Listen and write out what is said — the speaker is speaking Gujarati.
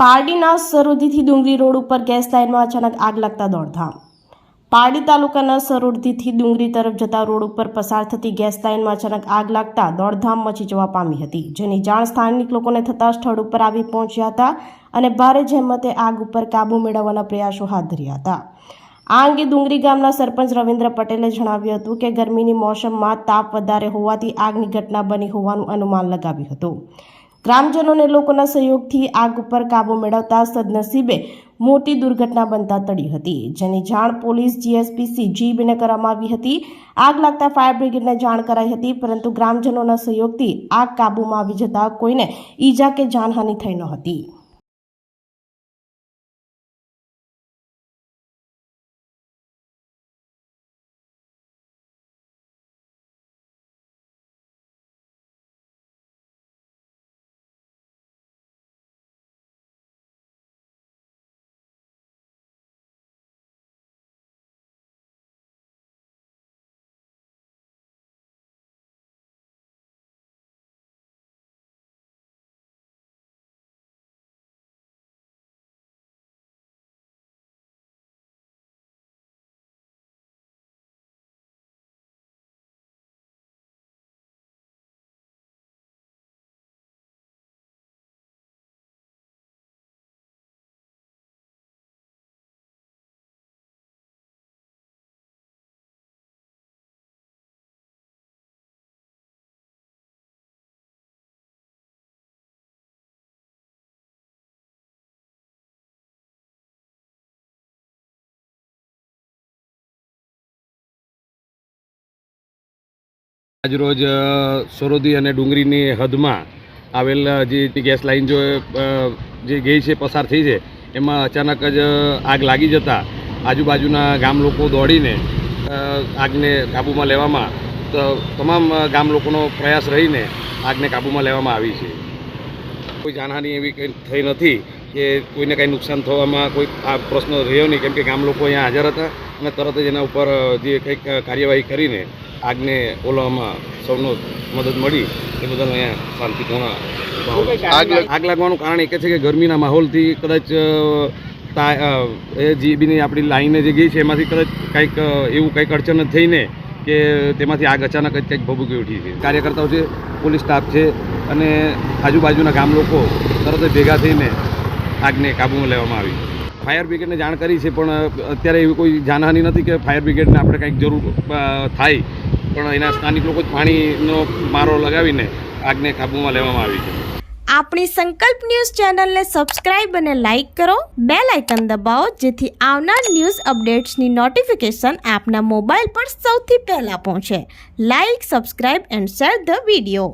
પારડીના સરોદીથી ડુંગરી રોડ ઉપર ગેસ લાઇનમાં અચાનક આગ લાગતા દોડધામ. પારડી તાલુકાના સરોદીથી ડુંગરી તરફ જતા રોડ ઉપર પસાર થતી ગેસ લાઇનમાં અચાનક આગ લાગતા દોડધામ મચી જવા પામી હતી, જેની જાણ સ્થાનિક લોકોને થતાં સ્થળ ઉપર આવી પહોંચ્યા હતા અને ભારે જહેમતે આગ ઉપર કાબૂ મેળવવાના પ્રયાસો હાથ ધર્યા હતા. આ અંગે ડુંગરી ગામના સરપંચ રવિન્દ્ર પટેલે જણાવ્યું હતું કે ગરમીની મોસમમાં તાપ વધારે હોવાથી આગની ઘટના બની હોવાનું અનુમાન લગાવ્યું હતું. ગ્રામજનોને લોકોના સહયોગથી આગ ઉપર કાબુ મેળવતા સદનસીબે મોટી દુર્ઘટના બનતા ટળી હતી, જેની જાણ પોલીસ જીએસપીસી જીબીને કરવામાં આવી હતી. આગ લાગતા ફાયર બ્રિગેડને જાણ કરાઈ હતી, પરંતુ ગ્રામજનોના સહયોગથી આગ કાબૂમાં આવી જતા કોઈને ઈજા કે જાનહાનિ થઈ ન હતી. આજરોજ સરોદી અને ડુંગરીની હદમાં આવેલ જે ગેસ લાઈન જો જે ગઈ છે, પસાર થઈ છે, એમાં અચાનક જ આગ લાગી જતા આજુબાજુના ગામ લોકો દોડીને આગને કાબૂમાં લેવામાં, તો તમામ ગામ લોકોનો પ્રયાસ રહીને આગને કાબૂમાં લેવામાં આવી છે. કોઈ જાનહાનિ એવી કંઈ થઈ નથી કે કોઈને કાંઈ નુકસાન થવામાં કોઈ આ પ્રશ્ન રહ્યો નહીં, કેમ કે ગામ લોકો અહીંયા હાજર હતા અને તરત જ એના ઉપર જે કંઈક કાર્યવાહી કરીને આગને ઓલવામાં સૌનો મદદ મળી એ બદલ અહીંયા શાંતિપૂર્ણ આગ આગ લાગવાનું કારણ એક છે કે ગરમીના માહોલથી કદાચ એ જીબીની આપણી લાઈને જે ગઈ છે એમાંથી કદાચ કંઈક એવું કંઈક અડચણ જ થઈને કે તેમાંથી આગ અચાનક જ કંઈક ભભૂકી ઉઠી છે. કાર્યકર્તાઓ છે પોલીસ સ્ટાફ છે અને આજુબાજુના ગામ લોકો તરત જ ભેગા થઈને આગને કાબૂમાં લેવામાં આવી. ફાયર બ્રિગેડને જાણ કરી છે પણ અત્યારે એવી કોઈ જાનહાની નથી કે ફાયર બ્રિગેડને આપણે કંઈક જરૂર થાય પણ એના સ્થાનિક લોકો જ પાણીનો મારો લગાવીને આગને કાબૂમાં લેવામાં આવી છે. આપણી સંકલ્પ ન્યૂઝ ચેનલને સબસ્ક્રાઇબ અને લાઇક કરો. બે લાઇકન દબાવો, જેથી આવનાર ન્યૂઝ અપડેટ્સની નોટિફિકેશન આપના મોબાઈલ પર સૌથી પહેલાં પહોંચે. Like, subscribe and share the video.